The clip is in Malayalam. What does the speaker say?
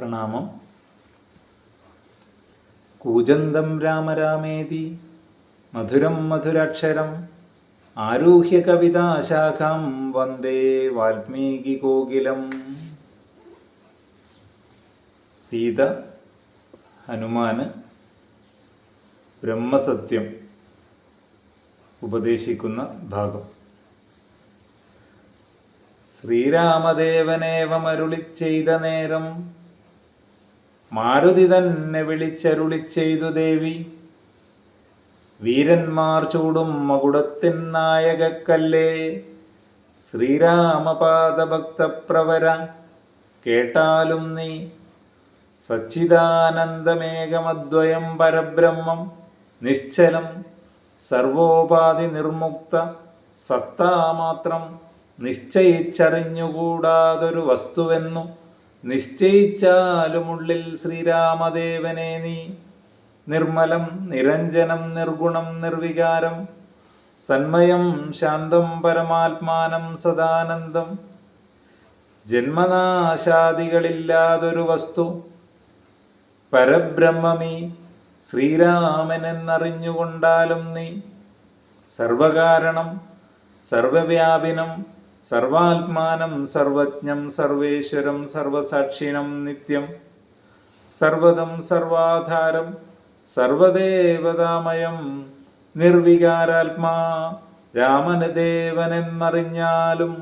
പ്രണാമം. കൂജന്തം രാമരാമേതി മധുരം മധുരാക്ഷരം ആരൂഹ്യ കവിതാശാഖം വന്ദേ വാൽമീകി കോകിലം. സീത ഹനുമാന് ബ്രഹ്മസത്യം ഉപദേശിക്കുന്ന ഭാഗം. ശ്രീരാമദേവനേവമരുളി ചെയ്ത നേരം മാരുതി തന്നെ വിളിച്ചരുളി ചെയ്തു ദേവി. വീരന്മാർ ചൂടും മകുടത്തിൻ നായകക്കല്ലേ. ശ്രീരാമപാദഭക്തപ്രവര കേട്ടാലും നീ. സച്ചിദാനന്ദമേകമദ്വയം പരബ്രഹ്മം നിശ്ചലം സർവോപാധി നിർമുക്ത സത്താമാത്രം നിശ്ചയിച്ചറിഞ്ഞുകൂടാതൊരു വസ്തുവെന്നു നിശ്ചയിച്ചാലുമുള്ളിൽ ശ്രീരാമദേവനെ നീ. നിർമ്മലം നിരഞ്ജനം നിർഗുണം നിർവികാരം സന്മയം ശാന്തം പരമാത്മാനം സദാനന്ദം. ജന്മനാശാദികളില്ലാതൊരു വസ്തു. പരബ്രഹ്മമീ ശ്രീരാമനെന്നറിഞ്ഞുകൊണ്ടാലും നീ. സർവകാരണം സർവവ്യാപിനം സർവാത്മാനം സർവജ്ഞം സർവേശ്വരം സർവസാക്ഷിണം നിത്യം. സർവതം സർവാധാരം സർവദേവതാമയം നിർവികാരാത്മാ രാമനദേവനെന്നറിഞ്ഞാലും